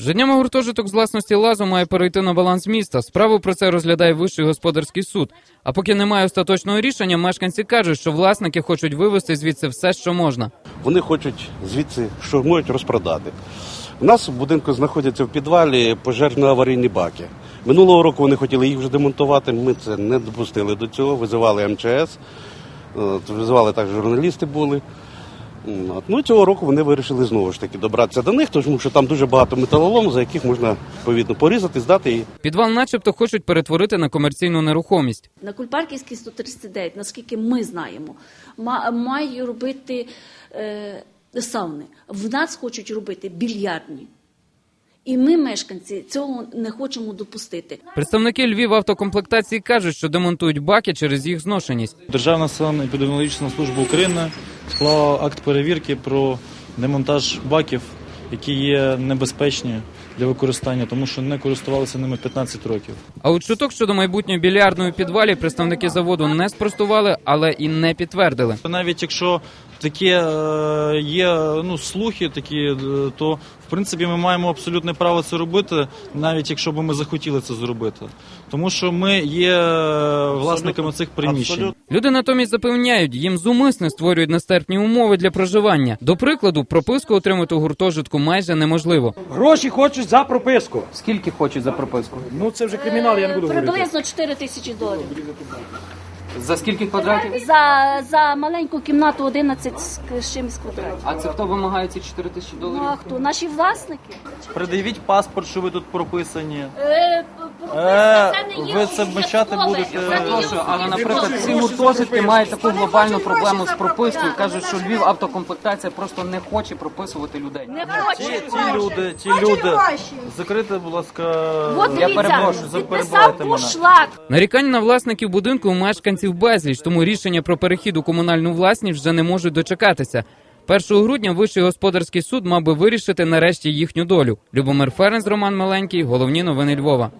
Вже днями гуртожиток з власності лазу має перейти на баланс міста. Справу про це розглядає Вищий господарський суд. А поки немає остаточного рішення, мешканці кажуть, що власники хочуть вивезти звідси все, що можна. Вони хочуть звідси що можуть розпродати. У нас в будинку знаходяться в підвалі пожежно-аварійні баки. Минулого року вони хотіли їх вже демонтувати. Ми це не допустили до цього. Визивали МЧС, визивали також журналісти були. Ну, цього року вони вирішили знову ж таки добратися до них, тому що там дуже багато металолому, за яких можна відповідно порізати, здати і Підвал, начебто, хочуть перетворити на комерційну нерухомість. На Кульпарківській 139, наскільки ми знаємо, ма- мають робити е, сауни. В нас хочуть робити більярдні. І ми, мешканці, цього не хочемо допустити. Представники Львів автокомплектації кажуть, що демонтують баки через їх зношеність. Державна санепідеміологічна служба України склала акт перевірки про демонтаж баків, які є небезпечні для використання, тому що не користувалися ними 15 років. А от чуток щодо майбутньої більярдної підвалі представники заводу не спростували, але і не підтвердили. Навіть якщо таке е, є ну, слухи, такі, е, то в принципі ми маємо абсолютне право це робити, навіть якщо б ми захотіли це зробити. Тому що ми є е, власниками цих приміщень. Абсолютно. Люди натомість запевняють, їм зумисне створюють нестерпні умови для проживання. До прикладу, прописку отримати у гуртожитку майже неможливо. Гроші хочуть за прописку. Скільки хочуть за прописку? Ну це вже кримінал, я не буду говорити. Приблизно 4 тисячі доларів. За скільки квадратів? За, за маленьку кімнату 11 з з чимось квадратів. А це хто вимагає ці 4 тисячі Ну а хто? Наші власники? Придивіть паспорт, що ви тут прописані. Е, Е, ви це вбачати будете. Але, наприклад, ці гуртожитки мають таку глобальну проблему з пропискою. Кажуть, що Львів автокомплектація просто не хоче прописувати людей. Не Ті, хоче. ті люди, ті люди. Закрите, будь ласка, От Я перепрошую, підписав заперебивайте мене. Нарікань на власників будинку у мешканців безліч, тому рішення про перехід у комунальну власність вже не можуть дочекатися. 1 грудня Вищий господарський суд мав би вирішити нарешті їхню долю. Любомир Ференц, Роман Миленький, головні новини Львова.